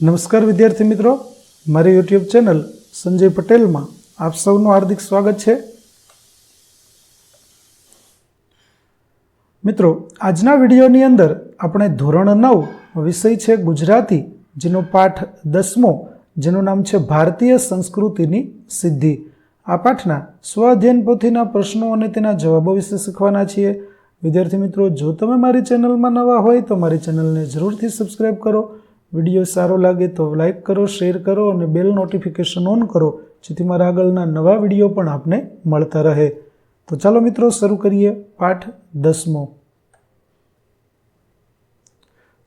નમસ્કાર વિદ્યાર્થી મિત્રો. મારી યુટ્યુબ ચેનલ સંજય પટેલમાં આપ સૌનું હાર્દિક સ્વાગત છે. મિત્રો, આજના વિડીયોની અંદર આપણે ધોરણ નવ વિષય છે ગુજરાતી, જેનો પાઠ દસમો, જેનું નામ છે ભારતીય સંસ્કૃતિની સિદ્ધિ. આ પાઠના સ્વાધ્યયન પોથીના પ્રશ્નો અને તેના જવાબો વિશે શીખવાના છીએ. વિદ્યાર્થી મિત્રો, જો તમે મારી ચેનલમાં નવા હોય તો મારી ચેનલને જરૂરથી સબસ્ક્રાઈબ કરો. વીડિયો સારો લાગે તો લાઇક કરો, શેર કરો અને બેલ નોટિફિકેશન ઓન કરો, જેથી મારા આગળના નવા વીડિયો પણ આપને મળતા રહે. તો ચાલો મિત્રો શરૂ કરીએ પાઠ દસમો.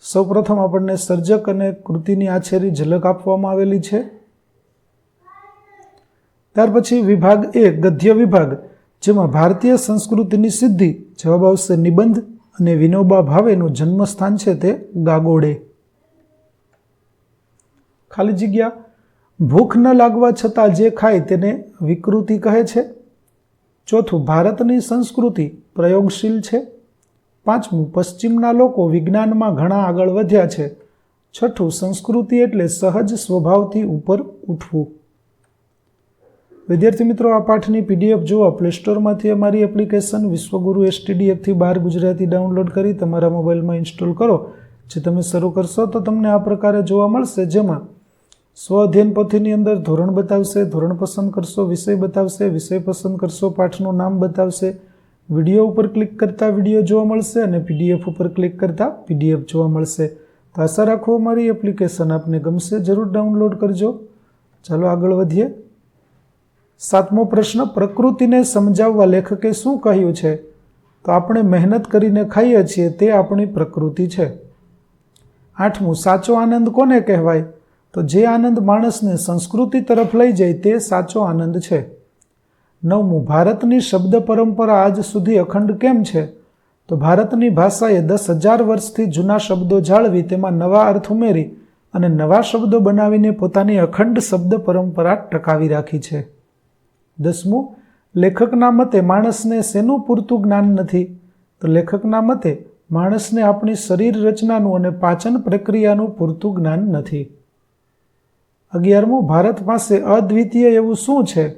સૌપ્રથમ આપણને સર્જક અને કૃતિની આછેરી ઝલક આપવામાં આવેલી છે. ત્યાર પછી વિભાગ એ, ગદ્ય વિભાગ, જેમાં ભારતીય સંસ્કૃતિની સિદ્ધિ જવાબ આવશે નિબંધ અને વિનોબા ભાવેનું જન્મસ્થાન છે તે ગાગોડે. ખાલી જગ્યા. ભૂખ ન લાગવા છતાં જે ખાય તેને વિકૃતિ કહે છે. ચોથું, ભારતની સંસ્કૃતિ પ્રયોગશીલ છે. પાંચમું, પશ્ચિમના લોકો વિજ્ઞાનમાં ઘણા આગળ વધ્યા છે. છઠ્ઠું, સંસ્કૃતિ એટલે સહજ સ્વભાવથી ઉપર ઉઠવું. વિદ્યાર્થી મિત્રો, આ પાઠની પીડીએફ જોવા પ્લે સ્ટોરમાંથી અમારી એપ્લિકેશન વિશ્વગુરુ એસટીડીએફથી બાર ગુજરાતી ડાઉનલોડ કરી તમારા મોબાઈલમાં ઇન્સ્ટોલ કરો. જે તમે શરૂ કરશો તો તમને આ પ્રકારે જોવા મળશે. જેમાં સ્વ અધ્યયન પોથીની અંદર ધોરણ બતાવશે, ધોરણ પસંદ કરશો, વિષય બતાવશે, વિષય પસંદ કરશો, પાઠનું નામ બતાવશે. વીડિયો ઉપર ક્લિક કરતાં વીડિયો જોવા મળશે અને પીડીએફ ઉપર ક્લિક કરતાં પીડીએફ જોવા મળશે. તો આશા રાખો અમારી એપ્લિકેશન આપને ગમશે, જરૂર ડાઉનલોડ કરજો. ચાલો આગળ વધીએ. સાતમો પ્રશ્ન, પ્રકૃતિને સમજાવવા લેખકે શું કહ્યું છે? તો આપણે મહેનત કરીને ખાઈએ છીએ, તે આપણી પ્રકૃતિ છે. આઠમું, સાચો આનંદ કોને કહેવાય? તો જે આનંદ માણસને સંસ્કૃતિ તરફ લઈ જાય તે સાચો આનંદ છે. નવમું, ભારતની શબ્દ પરંપરા આજ સુધી અખંડ કેમ છે? તો ભારતની ભાષાએ દસ હજાર વર્ષથી જૂના શબ્દો જાળવી તેમાં નવા અર્થ ઉમેરી અને નવા શબ્દો બનાવીને પોતાની અખંડ શબ્દ પરંપરા ટકાવી રાખી છે. દસમું, લેખકના મતે માણસને શેનું પૂરતું જ્ઞાન નથી? તો લેખકના મતે માણસને આપણી શરીર રચનાનું અને પાચન પ્રક્રિયાનું પૂરતું જ્ઞાન નથી. અગિયારમું, ભારત પાસે અદ્વિતીય એવું શું છે?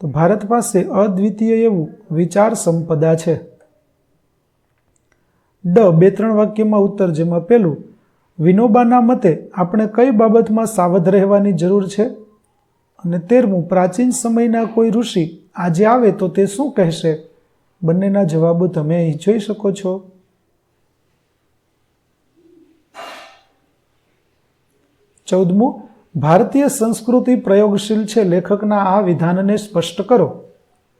તો ભારત પાસે અદ્વિતીય એવું વિચાર સંપદા છે. ડ, બે ત્રણ વાક્યમાં ઉત્તર જેમાં પહેલું વિનોબાના મતે આપણે કઈ બાબતમાં સાવધ રહેવાની જરૂર છે? અને તેરમું, પ્રાચીન સમયના કોઈ ઋષિ આજે આવે તો તે શું કહેશે? બંનેના જવાબો તમે અહીં જોઈ શકો છો. ચૌદમું ભારતીય સંસ્કૃતિ પ્રયોગશીલ છે લેખકના આ વિધાનને સ્પષ્ટ કરો.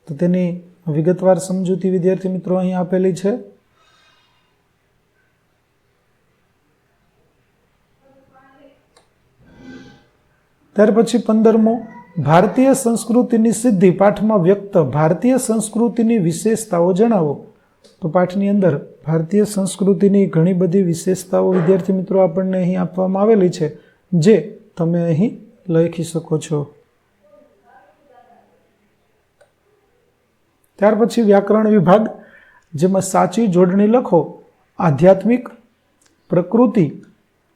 તો તેની વિગતવાર સમજૂતી વિદ્યાર્થી મિત્રો અહીં આપેલી છે. ત્યાર પછી પંદરમો, ભારતીય સંસ્કૃતિની સિદ્ધિ પાઠમાં વ્યક્ત ભારતીય સંસ્કૃતિની વિશેષતાઓ જણાવો. તો પાઠની અંદર ભારતીય સંસ્કૃતિની ઘણી બધી વિશેષતાઓ વિદ્યાર્થી મિત્રો આપણને અહીં આપવામાં આવેલી છે. જે તમે અહીં લખી શકો છો. ત્યાર પછી વ્યાકરણ વિભાગ, જેમાં સાચી જોડણી લખો, આધ્યાત્મિક, પ્રકૃતિ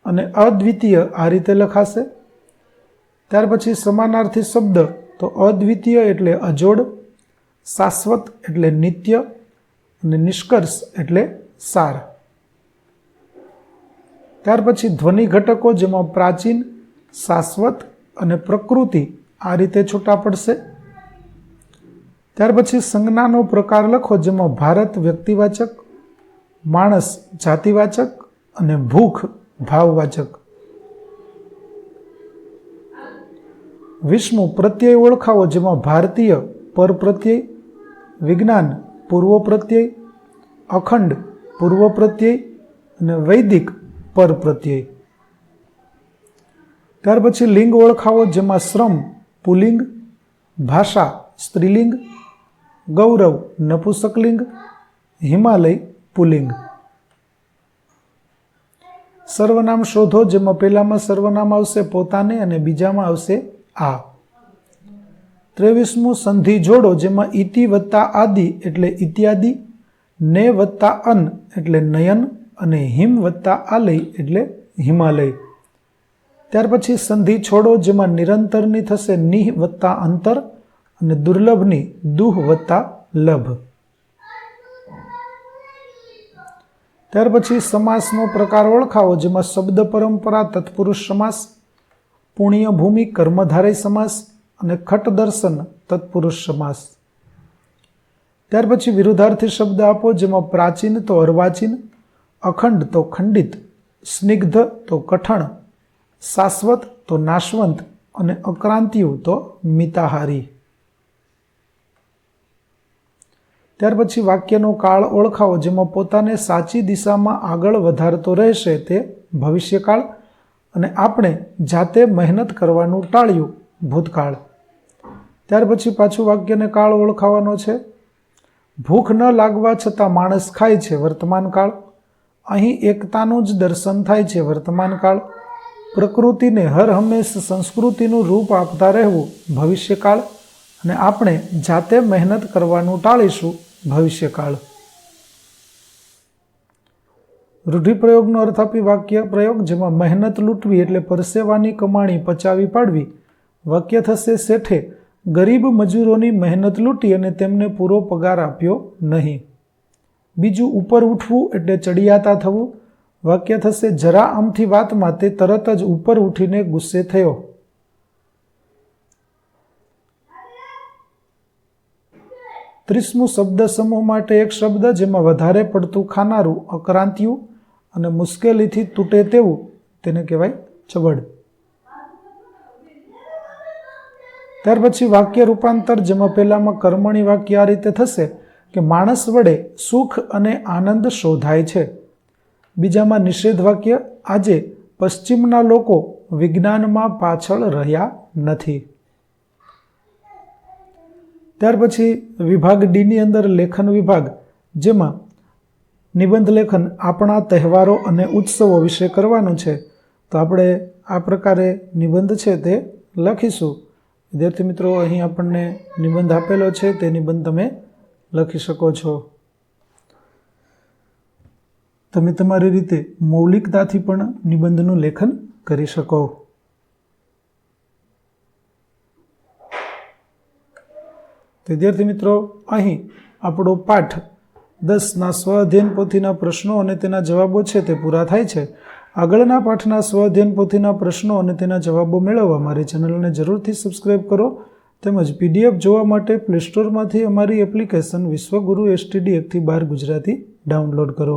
અને અદ્વિતીય આ રીતે લખાશે. ત્યાર પછી સમાનાર્થી શબ્દ, તો અદ્વિતીય એટલે અજોડ, શાશ્વત એટલે નિત્ય અને નિષ્કર્ષ એટલે સાર. ત્યાર પછી ધ્વનિ ઘટકો, જેમાં પ્રાચીન શાશ્વત અને પ્રકૃતિ આ રીતે છૂટા પડશે. ત્યાર પછી સંજ્ઞાનો પ્રકાર લખો જેમાં ભારત વ્યક્તિવાચક, માણસ જાતિવાચક અને ભૂખ ભાવવાચક. વિષ્ણુ પ્રત્યય ઓળખાવો જેમાં ભારતીય પર પ્રત્યય, વિજ્ઞાન પૂર્વ પ્રત્યય, અખંડ પૂર્વ પ્રત્યય અને વૈદિક પર પ્રત્યય. ત્યાર પછી લિંગ ઓળખાવો, જેમાં શ્રમ, પુલિંગ, ભાષા, સ્ત્રીલિંગ, ગૌરવ નપુસકલિંગ હિમાલય, પુલિંગ. સર્વનામ શોધો, જેમાં પહેલામાં સર્વનામ આવશે પોતાને અને બીજામાં આવશે આ. ત્રેવીસમું સંધિ જોડો, જેમાં ઇતિ વત્તા આદિ એટલે ઇત્યાદિ, ને વત્તા અન એટલે નયન, અને હિમ વત્તા આલય એટલે હિમાલય. ત્યાર પછી સંધિ છોડો, જેમાં નિરંતરની થશે નિહ વત્તા અંતર અને દુર્લભની દુહ વત્તા લભ. ત્યાર પછી સમાસનો પ્રકાર ઓળખાવો, જેમાં શબ્દ પરંપરા, તત્પુરુષ સમાસ પુણ્ય ભૂમિ કર્મધારય સમાસ અને ખટ દર્શન, તત્પુરુષ સમાસ. ત્યાર પછી વિરુદ્ધાર્થી શબ્દ આપો, જેમાં પ્રાચીન તો અર્વાચીન, અખંડ તો ખંડિત, સ્નિગ્ધ તો કઠણ શાશ્વત તો નાશવંત અને અક્રાંતિઓ તો મિતાહારી. ત્યાર પછી વાક્યનો કાળ ઓળખાવો, જેમાં પોતાને સાચી દિશામાં આગળ વધારતો રહેશે તે ભવિષ્યકાળ અને આપણે જાતે મહેનત કરવાનું ટાળ્યું ભૂતકાળ. ત્યાર પછી પાછું વાક્યને કાળ ઓળખાવાનો છે. ભૂખ ન લાગવા છતાં માણસ ખાય છે વર્તમાન કાળ અહીં એકતાનું જ દર્શન થાય છે વર્તમાન કાળ પ્રકૃતિને હર હંમેશ સંસ્કૃતિનું રૂપ આપતા રહેવું ભવિષ્યકાળ અને આપણે જાતે મહેનત કરવાનું ટાળીશું ભવિષ્યકાળ. રૂઢિપ્રયોગનો અર્થ આપી વાક્ય પ્રયોગ જેમાં મહેનત લૂંટવી એટલે પરસેવાની કમાણી પચાવી પાડવી. વાક્ય થશે શેઠે, ગરીબ મજૂરોની મહેનત લૂંટી અને તેમને પૂરો પગાર આપ્યો નહીં. બીજું, ઉપર ઉઠવું એટલે ચડિયાતા થવું. વાક્ય થશે, જરા આમથી વાતમાં તે તરત જ ઉપર ઉઠીને ગુસ્સે થયો. ત્રીસમું શબ્દ સમૂહ માટે એક શબ્દ જેમાં વધારે પડતું ખાનારું અક્રાંતિયું અને મુશ્કેલીથી તૂટે તેવું તેને કહેવાય ચવડ. ત્યાર પછી વાક્ય રૂપાંતર, જેમાં પહેલામાં કર્મણી વાક્ય આ રીતે થશે કે, માણસ વડે સુખ અને આનંદ શોધાય છે. બીજામાં નિષેધ વાક્ય, આજે પશ્ચિમના લોકો વિજ્ઞાનમાં પાછળ રહ્યા નથી. ત્યાર પછી વિભાગ ડીની અંદર લેખન વિભાગ, જેમાં નિબંધ લેખન આપણા તહેવારો અને ઉત્સવો વિશે કરવાનું છે. તો આપણે આ પ્રકારે નિબંધ છે તે લખીશું. વિદ્યાર્થી મિત્રો, અહીં આપણને નિબંધ આપેલો છે. તે નિબંધ તમે લખી શકો છો. તમે તમારી રીતે મૌલિકતાથી પણ નિબંધનું લેખન કરી શકો. વિદ્યાર્થી મિત્રો, અહીં આપણો પાઠ દસના સ્વ અધ્યયન પોથીના પ્રશ્નો અને તેના જવાબો છે તે પૂરા થાય છે. આગળના પાઠના સ્વઅધ્યયન પોથીના પ્રશ્નો અને તેના જવાબો મેળવવા મારી ચેનલને જરૂરથી સબસ્ક્રાઈબ કરો તેમજ પીડીએફ જોવા માટે પ્લે સ્ટોરમાંથી અમારી એપ્લિકેશન વિશ્વગુરુ એસટીડી એકથી બાર ગુજરાતી ડાઉનલોડ કરો.